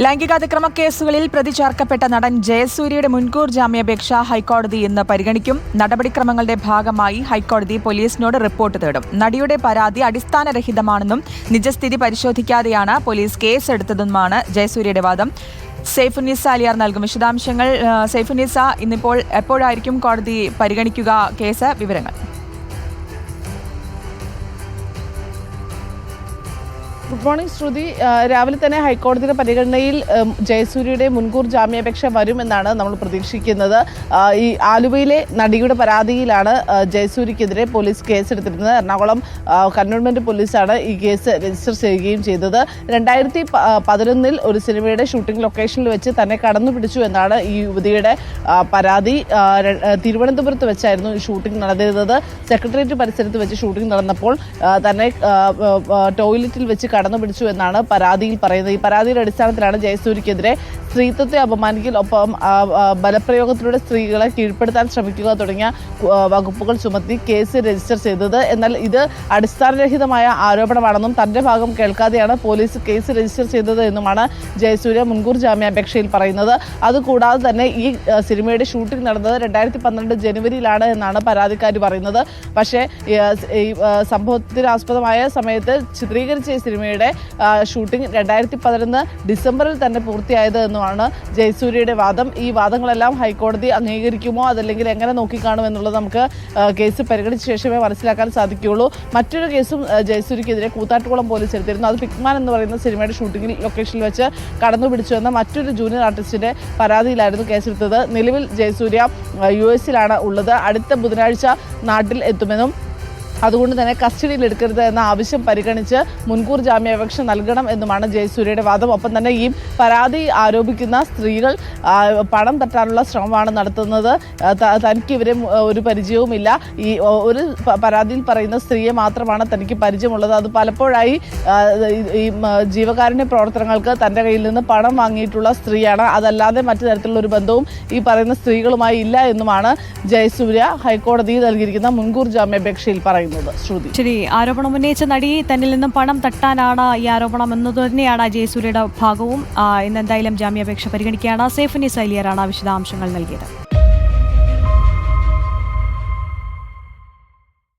ലൈംഗികാതിക്രമ കേസുകളിൽ പ്രതി ചേർക്കപ്പെട്ട നടൻ ജയസൂര്യയുടെ മുൻകൂർ ജാമ്യാപേക്ഷ ഹൈക്കോടതി ഇന്ന് പരിഗണിക്കും. നടപടിക്രമങ്ങളുടെ ഭാഗമായി ഹൈക്കോടതി പോലീസിനോട് റിപ്പോർട്ട് തേടും. നടിയുടെ പരാതി അടിസ്ഥാനരഹിതമാണെന്നും നിജസ്ഥിതി പരിശോധിക്കാതെയാണ് പോലീസ് കേസെടുത്തതെന്നുമാണ് ജയസൂര്യയുടെ വാദം. സൈഫുനിസ അലിയാർ നൽകും വിശദാംശങ്ങൾ. സൈഫുനിസ ഇന്നിപ്പോൾ എപ്പോഴായിരിക്കും കോടതി പരിഗണിക്കുക? കേസ് വിവരങ്ങൾ. ഗുഡ് മോർണിംഗ് ശ്രുതി രാവിലെ തന്നെ ഹൈക്കോടതിയുടെ പരിഗണനയിൽ ജയസൂര്യയുടെ മുൻകൂർ ജാമ്യാപേക്ഷ വരുമെന്നാണ് നമ്മൾ പ്രതീക്ഷിക്കുന്നത്. ഈ ആലുവയിലെ നടിയുടെ പരാതിയിലാണ് ജയസൂര്യക്കെതിരെ പോലീസ് കേസെടുത്തിരുന്നത്. എറണാകുളം കന്റോൺമെന്റ് പോലീസാണ് ഈ കേസ് രജിസ്റ്റർ ചെയ്യുകയും ചെയ്തത്. രണ്ടായിരത്തി പതിനൊന്നിൽ ഒരു സിനിമയുടെ ഷൂട്ടിംഗ് ലൊക്കേഷനിൽ വെച്ച് തന്നെ കടന്നു പിടിച്ചു എന്നാണ് ഈ യുവതിയുടെ പരാതി. തിരുവനന്തപുരത്ത് വെച്ചായിരുന്നു ഈ ഷൂട്ടിംഗ് നടന്നിരുന്നത്. സെക്രട്ടേറിയറ്റ് പരിസരത്ത് വെച്ച് ഷൂട്ടിംഗ് നടന്നപ്പോൾ തന്നെ ടോയ്ലറ്റിൽ വെച്ച് കടന്നു പിടിച്ചു എന്നാണ് പരാതിയിൽ പറയുന്നത്. ഈ പരാതിയുടെ അടിസ്ഥാനത്തിലാണ് ജയസൂര്യക്കെതിരെ സ്ത്രീത്വത്തെ അപമാനിക്കൽ ഒപ്പം ബലപ്രയോഗത്തിലൂടെ സ്ത്രീകളെ കീഴ്പ്പെടുത്താൻ ശ്രമിക്കുക തുടങ്ങിയ വകുപ്പുകൾ ചുമത്തി കേസ് രജിസ്റ്റർ ചെയ്തത്. എന്നാൽ ഇത് അടിസ്ഥാനരഹിതമായ ആരോപണമാണെന്നും തന്റെ ഭാഗം കേൾക്കാതെയാണ് പോലീസ് കേസ് രജിസ്റ്റർ ചെയ്തത് എന്നുമാണ് ജയസൂര്യ മുൻകൂർ ജാമ്യാപേക്ഷയിൽ പറയുന്നത്. അതുകൂടാതെ തന്നെ ഈ സിനിമയുടെ ഷൂട്ടിംഗ് നടന്നത് രണ്ടായിരത്തി പന്ത്രണ്ട് ജനുവരിയിലാണ് എന്നാണ് പരാതിക്കാരി പറയുന്നത്. പക്ഷേ ഈ, സംഭവത്തിന് ആസ്പദമായ സമയത്ത് ചിത്രീകരിച്ച ഈ സിനിമയുടെ ആ, ഷൂട്ടിംഗ് രണ്ടായിരത്തി പതിനൊന്ന് ഡിസംബറിൽ തന്നെ പൂർത്തിയായത് എന്നുമാണ് ജയസൂര്യയുടെ വാദം. ഈ വാദങ്ങളെല്ലാം ഹൈക്കോടതി അംഗീകരിക്കുമോ? അതല്ലെങ്കിൽ എങ്ങനെ നോക്കിക്കാണും എന്നുള്ളത് നമുക്ക് കേസ് പരിഗണിച്ച ശേഷമേ മനസ്സിലാക്കാൻ സാധിക്കുകയുള്ളൂ. മറ്റൊരു കേസും ജയസൂര്യക്കെതിരെ കൂത്താട്ടുകുളം പോലീസ് എടുത്തിരുന്നു. അത് പിക്മാൻ എന്ന് പറയുന്ന സിനിമയുടെ ഷൂട്ടിംഗ് ലൊക്കേഷനിൽ വെച്ച് കടന്നു പിടിച്ചു എന്ന മറ്റൊരു ജൂനിയർ ആർട്ടിസ്റ്റിന്റെ പരാതിയിലായിരുന്നു കേസെടുത്തത്. നിലവിൽ ജയസൂര്യ യു എസിലാണ് ഉള്ളത്. അടുത്ത ബുധനാഴ്ച നാട്ടിൽ എത്തുമെന്നും അതുകൊണ്ട് തന്നെ കസ്റ്റഡിയിൽ എടുക്കരുത് എന്ന ആവശ്യം പരിഗണിച്ച് മുൻകൂർ ജാമ്യാപേക്ഷ നൽകണം എന്നുമാണ് ജയസൂര്യയുടെ വാദം. ഒപ്പം തന്നെ ഈ പരാതി ആരോപിക്കുന്ന സ്ത്രീകൾ പണം തട്ടാനുള്ള ശ്രമമാണ് നടത്തുന്നത്. തനിക്ക് ഇവരെ ഒരു പരിചയവുമില്ല. ഈ ഒരു പരാതിയിൽ പറയുന്ന സ്ത്രീയെ മാത്രമാണ് തനിക്ക് പരിചയമുള്ളത്. അത് പലപ്പോഴായി ഈ ജീവകാരുണ്യ പ്രവർത്തനങ്ങൾക്ക് തന്റെ കയ്യിൽ നിന്ന് പണം വാങ്ങിയിട്ടുള്ള സ്ത്രീയാണ്. അതല്ലാതെ മറ്റു തരത്തിലുള്ള ഒരു ബന്ധവും ഈ പറയുന്ന സ്ത്രീകളുമായി ഇല്ല എന്നുമാണ് ജയസൂര്യ ഹൈക്കോടതിയിൽ നൽകിയിരിക്കുന്ന മുൻകൂർ ജാമ്യാപേക്ഷയിൽ പറയുന്നത്. ശ്രുതി. ശരി ആരോപണം ഉന്നയിച്ച നടി തന്നിൽ നിന്നും പണം തട്ടാനാണ് ഈ ആരോപണം എന്നത് തന്നെയാണ് ജയസൂര്യയുടെ ഭാഗവും. ഇന്ന് എന്തായാലും ജാമ്യാപേക്ഷ പരിഗണിക്കുകയാണ്. സേഫിനി സൈലിയറാണ് വിശദാംശങ്ങൾ നൽകിയത്.